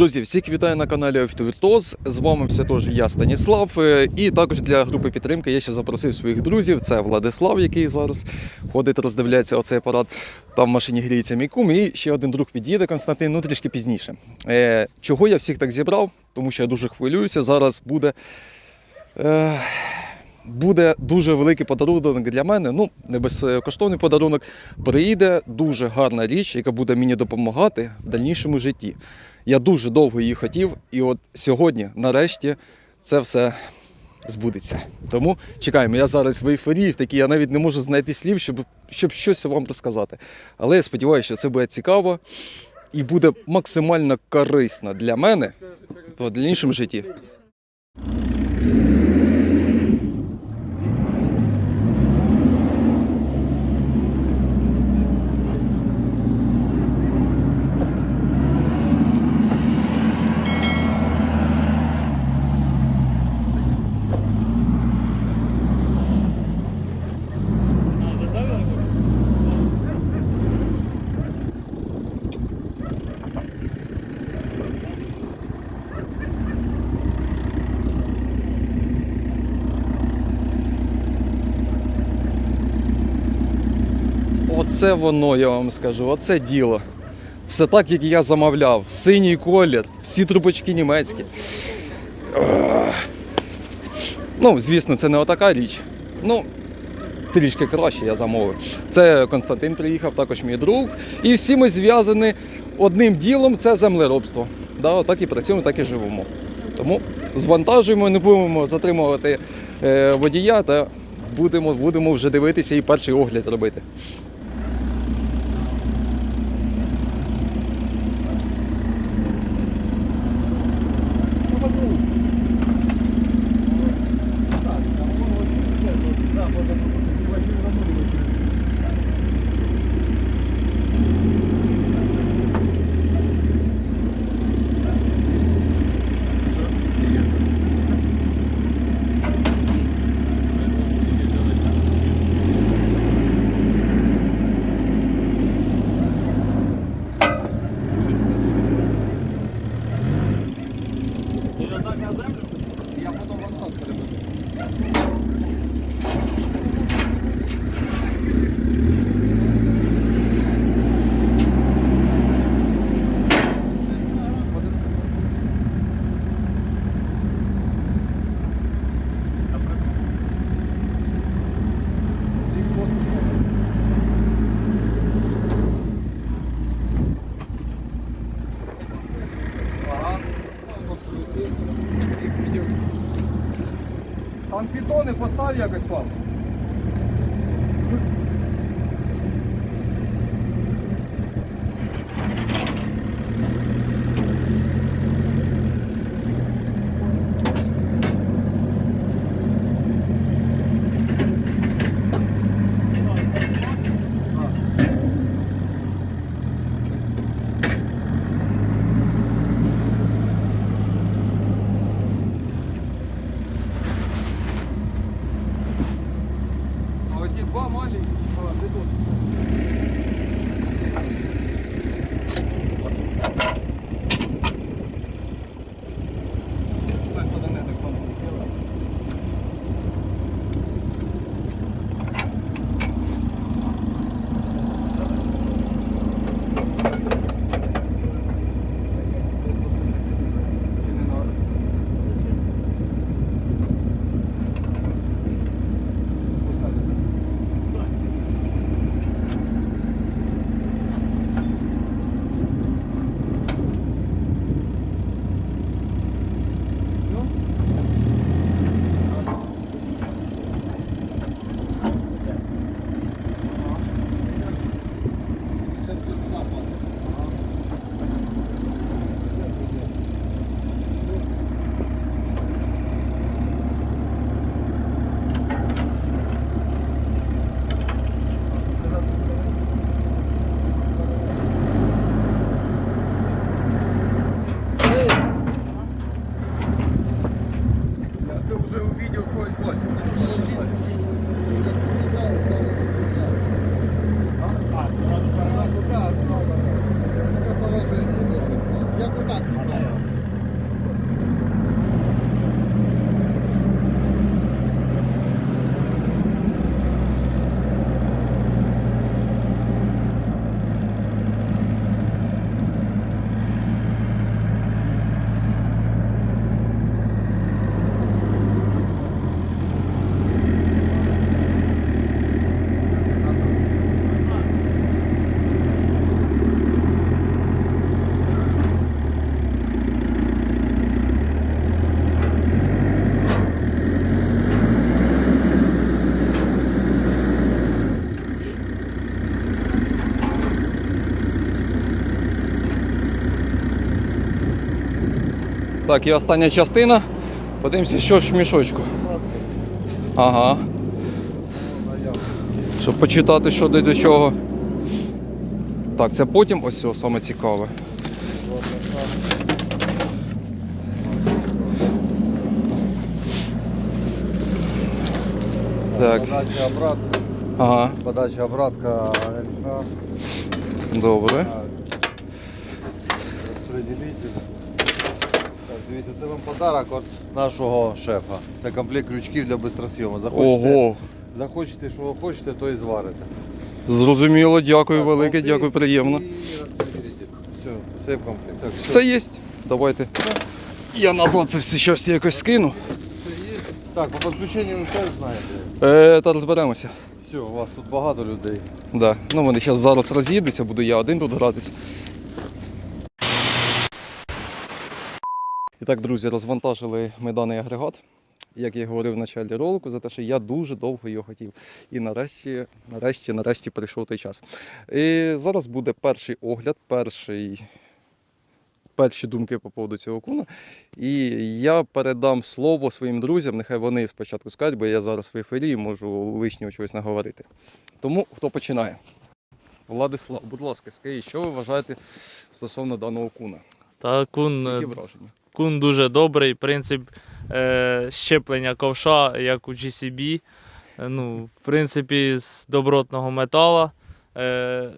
Друзі, всіх вітаю на каналі Автовіртоз. З вами все теж я Станіслав. Е, І також для групи підтримки я ще запросив своїх друзів. Це Владислав, який зараз ходить, роздивляється оцей апарат. Там в машині гріється мій кум. І ще один друг під'їде, Константин, ну трішки пізніше. Е, Чого я всіх так зібрав? Тому що я дуже хвилююся. Зараз буде. Буде дуже великий подарунок для мене. Ну, не безкоштовний подарунок. Приїде дуже гарна річ, яка буде мені допомагати в дальнішому житті. Я дуже довго її хотів, і от сьогодні, нарешті, це все збудеться. Тому чекаємо. Я зараз в ейфорії, в такій я навіть не можу знайти слів, щоб, щоб щось вам розказати. Але я сподіваюся, що це буде цікаво і буде максимально корисно для мене в дальнішому житті. Оце воно, я вам скажу, оце діло. Все так, як я замовляв. Синій колір, всі трубочки німецькі. Ну, звісно, це не отака річ. Ну, трішки краще я замовив. Це Константин приїхав, також мій друг. І всі ми зв'язані одним ділом це землеробство. Да, так і працюємо, так і живемо. Тому звантажуємо, не будемо затримувати е, водія та будемо, будемо вже дивитися і перший огляд робити. Я потім ванат перевезу. Там підони постав якось пав. Так, і остання частина. Подивимося, що ж в мішочку. Ага. Щоб почитати, що де до чого. Так, це потім ось цього саме цікаве. Так, Подача обратка, ага, подача обратка добре. розпределитель. Дивіться, це вам подарок від нашого шефа. Це комплект крючків для бистросйому. Захочете, Ого, захочете, що ви хочете, то і зварите. зрозуміло, дякую велике, дякую, приємно. Все, все в комплект. Так, Все є. Давайте. Я назад це все щось якось скину. все є. Так, по підключенню ви все знаєте. Е, та розберемося. Все, у вас тут багато людей. Да. Ну вони зараз зараз роз'їдуться, буду я один тут гратися. І так, друзі, розвантажили ми даний агрегат. Як я говорив в началі ролику, за те, що я дуже довго його хотів. І нарешті, нарешті, нарешті прийшов той час. І зараз буде перший огляд, перший, перші думки по поводу цього куна. І я передам слово своїм друзям, нехай вони спочатку скажуть, бо я зараз в ефірі і можу лишнього чогось наговорити. Тому хто починає? Владислав, будь ласка, скажіть, що ви вважаєте стосовно даного куна? Та кун, Які е, враження? Кун дуже добрий. Принцип е, щеплення ковша, як у GCB. Е, Ну, в принципі, з добротного метала. Е,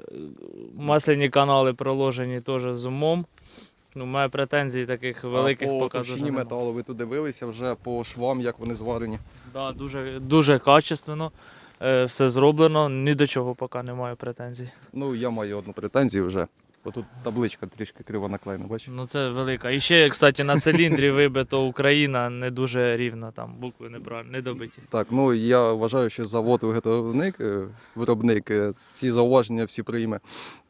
масляні канали проложені теж з умом. Ну, має претензій таких великих а по товщині металу ви тут дивилися вже по швам, як вони зварені. Да, дуже, дуже качественно. Все зроблено, ні до чого поки немає претензій. Ну, я маю одну претензію вже. Бо тут табличка трішки криво наклеєна, бачиш? Ну це велика. І ще, кстати, на циліндрі вибито Україна не дуже рівно, там букви неправильно, не добиті. Так, ну я вважаю, що завод виготовник, е, виробник е, ці зауваження всі прийме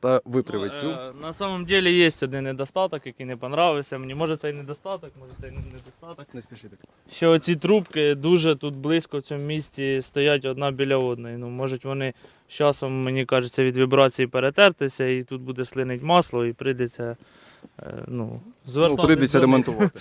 та виправить цю. Ну, е, на самом деле є один недостаток, який не понравився мені. Може цей недостаток, може цей не недостаток. Не спішити. Що оці трубки дуже тут близько в цьому місці стоять одна біля одної. Ну, можуть вони з часом, мені кажеться, від вібрації перетертися, і тут буде слинить масло, і прийдеться ну, Ну, прийдеться до них. ремонтувати.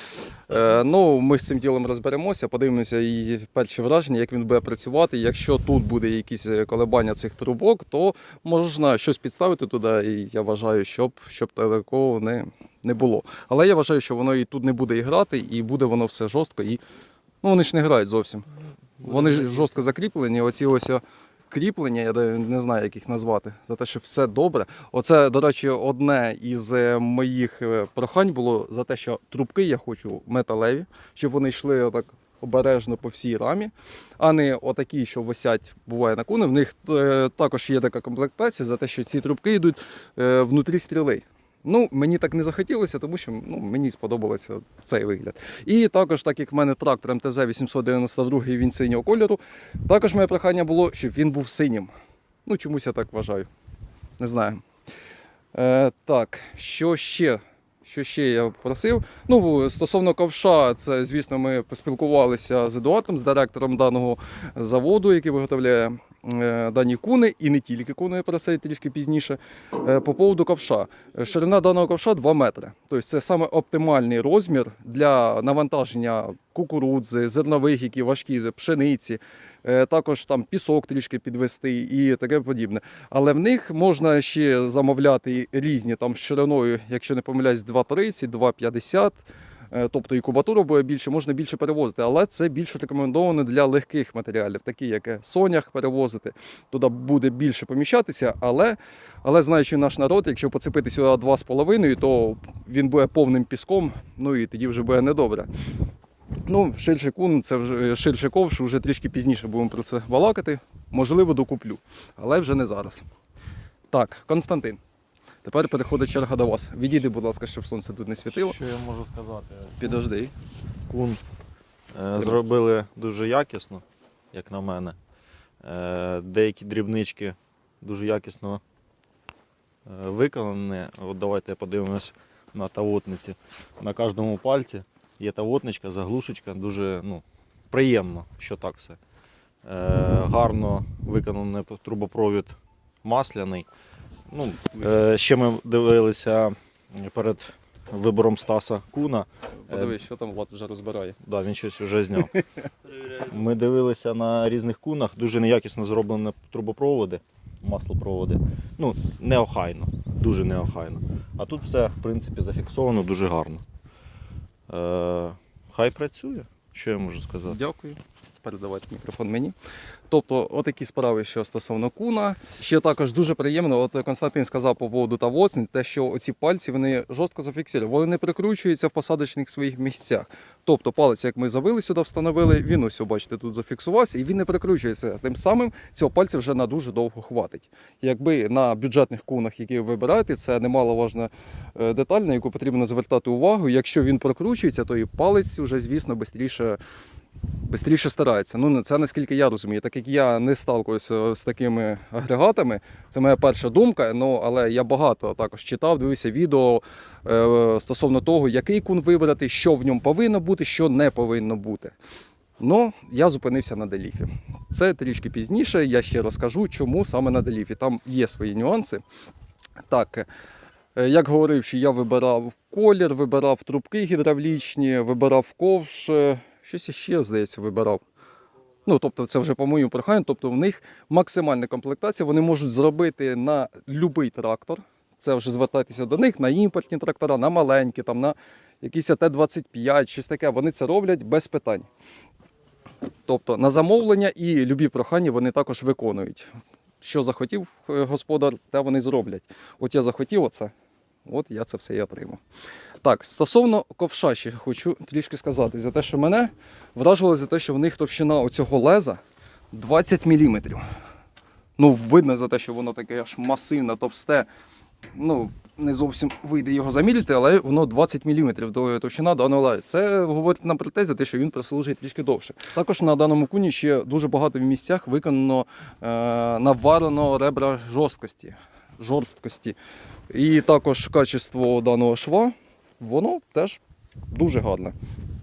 Е, ну, ми з цим ділом розберемося, подивимося і перші враження, як він буде працювати. Якщо тут буде якісь е, колебання цих трубок, то можна щось підставити туди, і я вважаю, щоб, щоб такого не, не було. Але я вважаю, що воно і тут не буде і грати, і буде воно все жорстко. І... Ну, вони ж не грають зовсім. Вони ж жорстко закріплені. Оці ось о, кріплення, я не знаю, як їх назвати, за те, що все добре. Оце, до речі, одне із е, моїх е, прохань було за те, що трубки я хочу металеві, щоб вони йшли отак обережно по всій рамі, а не отакі, що висять, буває на куни. В них е, також є така комплектація за те, що ці трубки йдуть внутрі стріли. Ну, мені так не захотілося, тому що ну, мені сподобався цей вигляд. І також, так як в мене трактор МТЗ 892, він синього кольору, також моє прохання було, щоб він був синім. Ну, чомусь я так вважаю. Не знаю. Е, так, що ще? Що ще я просив? Ну, стосовно ковша, це, звісно, ми поспілкувалися з Едуардом, з директором даного заводу, який виготовляє дані куни, і не тільки куни, я про це трішки пізніше. Е, по поводу ковша. Е, Ширина даного ковша 2 метри. Тобто це саме оптимальний розмір для навантаження кукурудзи, зернових, які важкі, пшениці. Е, Також там пісок трішки підвести і таке подібне. Але в них можна ще замовляти різні там з шириною, якщо не помиляюсь, 2,30, 2,50. Е, Тобто і кубатуру буде більше, можна більше перевозити, але це більше рекомендовано для легких матеріалів, такі як е, сонях перевозити. Туди буде більше поміщатися, але, але знаючи наш народ, якщо поцепити сюди 2,5, то він буде повним піском, ну і тоді вже буде недобре. Ну, ширший кун, це вже ширший ковш, вже трішки пізніше будемо про це балакати. Можливо, докуплю, але вже не зараз. Так, Константин. Тепер переходить черга до вас. Відійди, будь ласка, щоб сонце тут не світило. Що я можу сказати? Підожди. Кун е, зробили дуже якісно, як на мене. Е, деякі дрібнички дуже якісно е, виконані. От давайте подивимось на тавотниці. На кожному пальці є тавотничка, заглушечка. Дуже ну, приємно, що так все. Е, гарно виконаний трубопровід масляний. Ну, е, ще ми дивилися перед вибором Стаса Куна. Подивись, що там Влад вже розбирає. Да, він щось вже зняв. Ми дивилися на різних кунах, дуже неякісно зроблені трубопроводи, маслопроводи. Ну, неохайно, дуже неохайно. А тут все, в принципі, зафіксовано дуже гарно. Е, хай працює, що я можу сказати. Дякую. Передавати мікрофон мені. Тобто, отакі справи, що стосовно куна. Ще також дуже приємно, от Константин сказав по поводу та тавоцні, те, що оці пальці вони жорстко зафіксовані, вони не прикручуються в посадочних своїх місцях. Тобто палець, як ми завели сюди, встановили, він ось, бачите, тут зафіксувався і він не прикручується. Тим самим цього пальця вже на дуже довго хватить. Якби на бюджетних кунах, які ви вибираєте, це немаловажна е, деталь, на яку потрібно звертати увагу. Якщо він прокручується, то і палець вже, звісно, швидше Бистріше старається. Ну, це наскільки я розумію. Так як я не сталкуюся з такими агрегатами, це моя перша думка. Ну, але я багато також читав, дивився відео е, стосовно того, який кун вибрати, що в ньому повинно бути, що не повинно бути. Ну, я зупинився на деліфі. Це трішки пізніше. Я ще розкажу, чому саме на деліфі. Там є свої нюанси. Так, е, як говорив, що я вибирав колір, вибирав трубки гідравлічні, вибирав ковш. Щось іще, здається, вибирав. Ну, тобто, це вже по моєму проханню. Тобто, в них максимальна комплектація. Вони можуть зробити на будь-який трактор. Це вже звертатися до них на імпортні трактора, на маленькі, там, на якісь Т-25, щось таке. Вони це роблять без питань. Тобто на замовлення і любі прохання вони також виконують. Що захотів е, господар, те вони зроблять. От я захотів оце, от я це все і отримав. Так, стосовно ковша, ще хочу трішки сказати за те, що мене вражило за те, що в них товщина оцього леза 20 мм. Ну, видно за те, що воно таке аж масивне, товсте. Ну, не зовсім вийде його заміряти, але воно 20 мм товщина даного леза. Це говорить нам про те, за те, що він прослужить трішки довше. Також на даному куні ще дуже багато в місцях виконано е, наварено ребра жорсткості. жорсткості. І також качество даного шва, воно теж дуже гарне.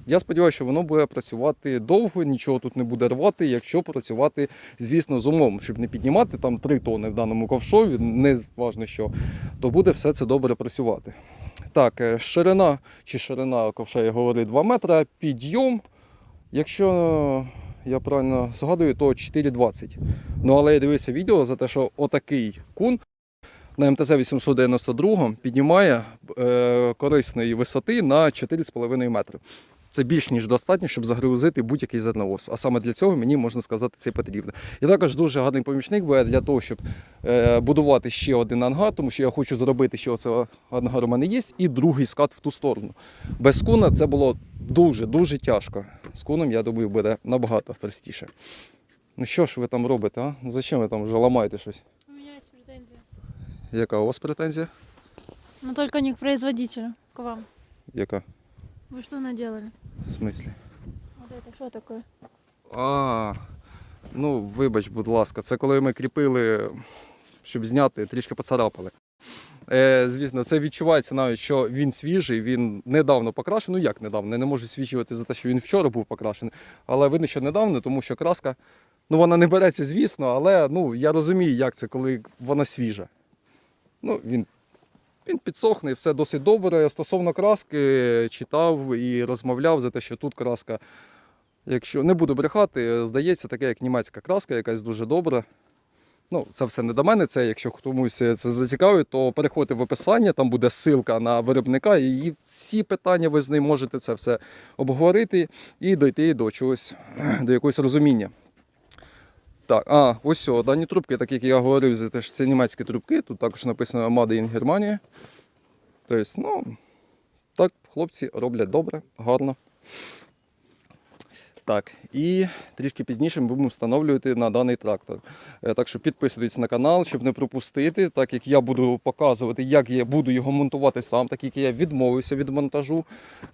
Я сподіваюся, що воно буде працювати довго, нічого тут не буде рвати, якщо працювати, звісно, з умом, щоб не піднімати там 3 тони в даному ковшові, не важно що, то буде все це добре працювати. Так, е, ширина чи ширина ковша, я говорив, 2 метри, підйом, якщо я правильно згадую, то 4,20. Ну, але я дивився відео за те, що отакий кун на МТЗ 892 піднімає е, корисної висоти на 4,5 метри. Це більш ніж достатньо, щоб загрузити будь-який зерновоз. А саме для цього мені можна сказати, це потрібно. І також дуже гарний помічник буде для того, щоб е, будувати ще один ангар, тому що я хочу зробити ще оце ангар у мене є, і другий скат в ту сторону. Без куна це було дуже дуже тяжко. З куном, я думаю, буде набагато простіше. Ну що ж ви там робите, а? Зачем ви там вже ламаєте щось? Яка у вас претензія? Но только не к производителю, к вам. Яка? Вы что наделали? В смислі? Вот это что такое? А, ну вибач, будь ласка, це коли ми кріпили, щоб зняти, трішки поцарапали. Е, звісно, це відчувається навіть, що він свіжий, він недавно покрашений. Ну як недавно? Я не можу свідчувати за те, що він вчора був покрашений. Але видно, що недавно, тому що краска, ну вона не береться, звісно, але ну, я розумію, як це, коли вона свіжа. Ну, він, він підсохне, все досить добре. Стосовно краски, читав і розмовляв за те, що тут краска Якщо не буду брехати, здається, таке як німецька краска, якась дуже добра. Ну, це все не до мене. Це якщо комусь це зацікавить, то переходьте в описання, там буде ссылка на виробника, і всі питання ви з ним можете це все обговорити і дойти до чогось, до якогось розуміння. Так, а, ось все, дані трубки, так як я говорив, це німецькі трубки, тут також написано Made in Germany. Тобто, ну, так, хлопці роблять добре, гарно. Так, і трішки пізніше ми будемо встановлювати на даний трактор. Е, Так що підписуйтесь на канал, щоб не пропустити, так як я буду показувати, як я буду його монтувати сам, так як я відмовився від монтажу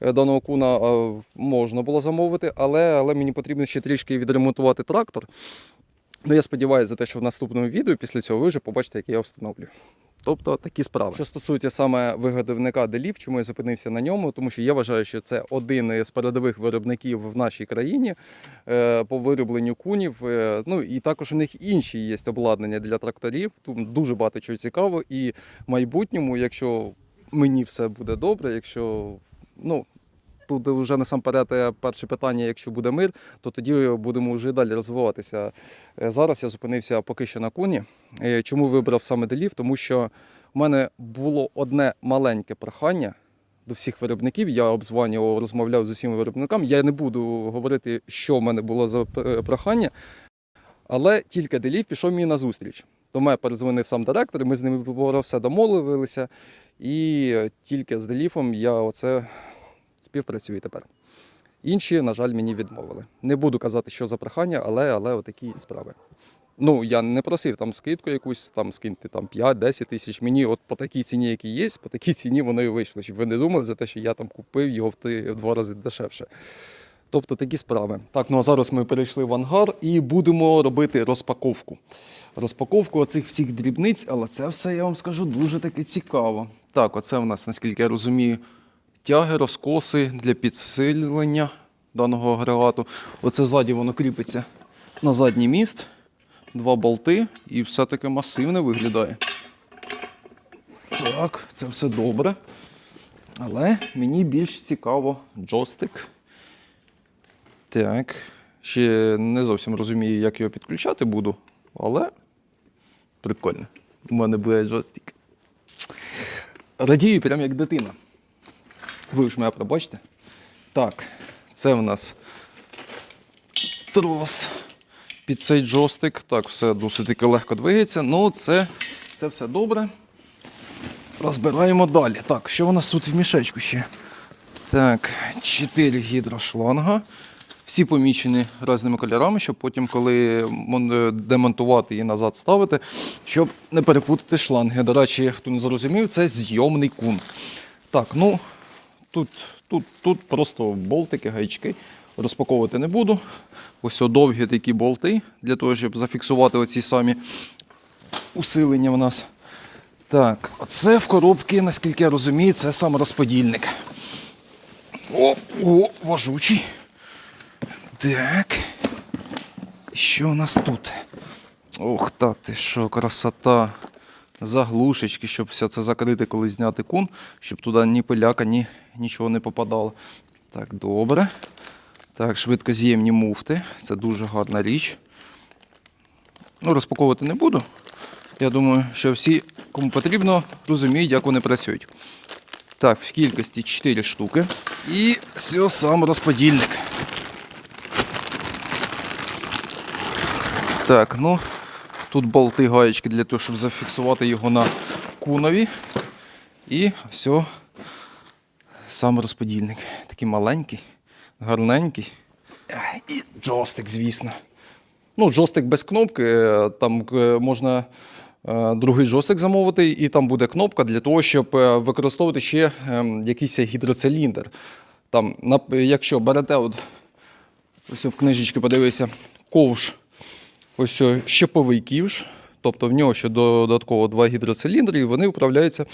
е, даного куна, е, можна було замовити, але, але мені потрібно ще трішки відремонтувати трактор. Ну, я сподіваюся за те, що в наступному відео після цього ви вже побачите, як я встановлю. Тобто такі справи. Що стосується саме виготовника делів, чому я зупинився на ньому, тому що я вважаю, що це один з передових виробників в нашій країні е, по виробленню кунів. Е, Ну і також у них інші є обладнання для тракторів. Тут дуже багато чого цікавого. І в майбутньому, якщо мені все буде добре, якщо ну. Тут вже насамперед е, перше питання, якщо буде мир, то тоді будемо вже далі розвиватися. Е, Зараз я зупинився поки що на куні. Е, Чому вибрав саме делів? Тому що в мене було одне маленьке прохання до всіх виробників. Я обзванював, розмовляв з усіма виробниками. Я не буду говорити, що в мене було за прохання, але тільки делів пішов мені на зустріч. До мене перезвонив сам директор, ми з ними про все домовилися. І тільки з деліфом я оце співпрацюю тепер. Інші, на жаль, мені відмовили. Не буду казати, що за прохання, але, але отакі справи. Ну, я не просив там скидку якусь, там скиньте там 5-10 тисяч. Мені от по такій ціні, які є, по такій ціні воно і вийшло. Щоб ви не думали за те, що я там купив його в, два рази дешевше. Тобто такі справи. Так, ну а зараз ми перейшли в ангар і будемо робити розпаковку. Розпаковку оцих всіх дрібниць, але це все я вам скажу дуже таки цікаво. Так, оце в нас, наскільки я розумію, тяги, розкоси для підсилення даного агрегату. Оце ззаді воно кріпиться на задній міст, два болти і все таки масивне виглядає. Так, це все добре. Але мені більш цікаво джойстик. Так. Ще не зовсім розумію, як його підключати буду, але прикольно. У мене буде джойстик. Радію прям як дитина. Ви ж мене пробачте. Так, це в нас трос під цей джойстик. Так, все досить таки легко двигається. Ну, це, це все добре. Розбираємо далі. Так, що у нас тут в мішечку ще? Так, 4 гідрошланга. Всі помічені різними кольорами, щоб потім, коли демонтувати і назад ставити, щоб не перепутати шланги. До речі, хто не зрозумів, це зйомний кун. Так, ну тут, тут, тут просто болтики, гаячки. Розпаковувати не буду. Ось довгі такі болти для того, щоб зафіксувати оці самі усилення в нас. Так, оце в коробці, наскільки я розумію, це сам розподільник. О, о, важучий. Так. Що у нас тут? Ох, та ти що, красота. Заглушечки, щоб все це закрити, коли зняти кун, щоб туди ні пиляка, ні нічого не попадало. Так, добре. Так, швидкоз'ємні муфти. Це дуже гарна річ. Ну, розпаковувати не буду. Я думаю, що всі, кому потрібно, розуміють, як вони працюють. Так, в кількості 4 штуки. І все сам розподільник. Так, ну тут болти гаєчки для того, щоб зафіксувати його на кунові. І все, сам розподільник. Такий маленький, гарненький. І джойстик, звісно. Ну, джойстик без кнопки, е, там е, можна е, другий джойстик замовити, і там буде кнопка для того, щоб використовувати ще ем, якийсь гідроциліндр. Там, якщо берете, от, ось в книжечці подивися, ковш, ось о, щеповий ківш, тобто в нього ще додатково два гідроциліндри, і вони управляються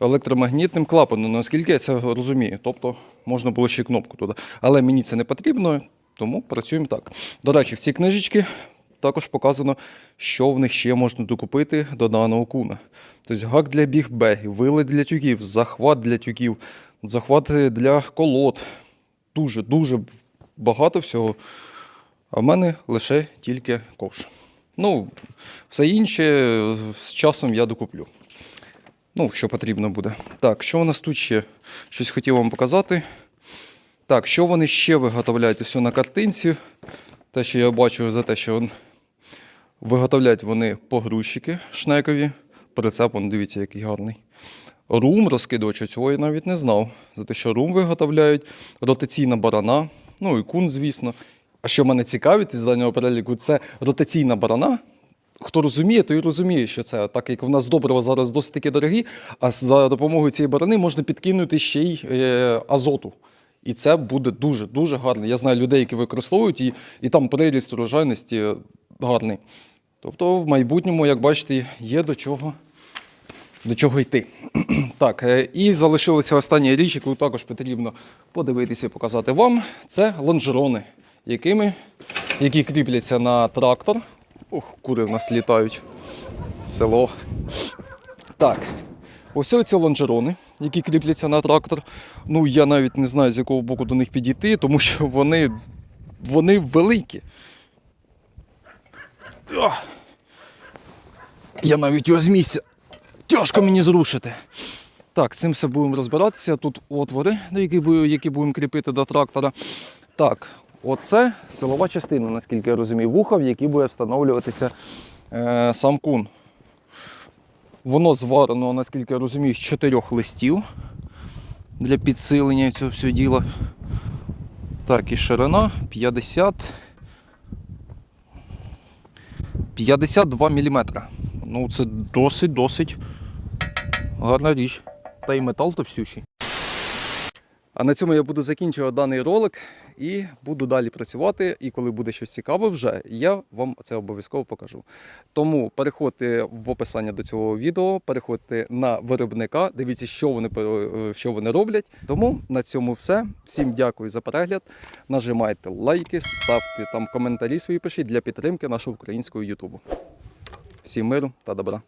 електромагнітним клапаном, наскільки я це розумію. Тобто можна було ще кнопку туди. Але мені це не потрібно, тому працюємо так. До речі, в цій книжечці також показано, що в них ще можна докупити до даного куна. Тобто гак для бігбегів, вили для тюків, захват для тюків, захват для колод. Дуже, дуже багато всього. А в мене лише тільки ковш. Ну, все інше з часом я докуплю. Ну, що потрібно буде. Так, що у нас тут ще? Щось хотів вам показати. Так, що вони ще виготовляють ось на картинці? Те, що я бачу за те, що виготовляють вони погрузчики шнекові. Прицеп, он, дивіться, який гарний. Рум розкидувач, цього я навіть не знав. За те, що рум виготовляють, ротаційна барана, ну і кун, звісно. А що мене цікавить із даного переліку, це ротаційна барана. Хто розуміє, той розуміє, що це так як в нас добрива зараз досить таки дорогі, а за допомогою цієї барани можна підкинути ще й е, азоту. І це буде дуже-дуже гарно. Я знаю людей, які використовують, і, і там приріст урожайності гарний. Тобто, в майбутньому, як бачите, є до чого, до чого йти. так, е, і залишилася остання річ, яку також потрібно подивитися і показати вам. Це лонжерони, якими, які кріпляться на трактор. Ох, кури в нас літають. Село. Так, ось ці лонжерони. які кріпляться на трактор. Ну, я навіть не знаю, з якого боку до них підійти, тому що вони, вони великі. Я навіть його з місця. Тяжко мені зрушити. Так, з цим все будемо розбиратися. Тут отвори, які будемо кріпити до трактора. Так, оце силова частина, наскільки я розумію, вуха, в якій буде встановлюватися е, сам кун. Воно зварено, наскільки я розумію, з чотирьох листів для підсилення цього всього діла. Так, і ширина 50. 52 мм. Ну, це досить-досить гарна річ. Та й метал товстющий. А на цьому я буду закінчувати даний ролик і буду далі працювати. І коли буде щось цікаве вже, я вам це обов'язково покажу. Тому переходьте в описання до цього відео, переходьте на виробника, дивіться, що вони, що вони роблять. Тому на цьому все. Всім дякую за перегляд. Нажимайте лайки, ставте там коментарі свої пишіть для підтримки нашого українського Ютубу. Всім миру та добра.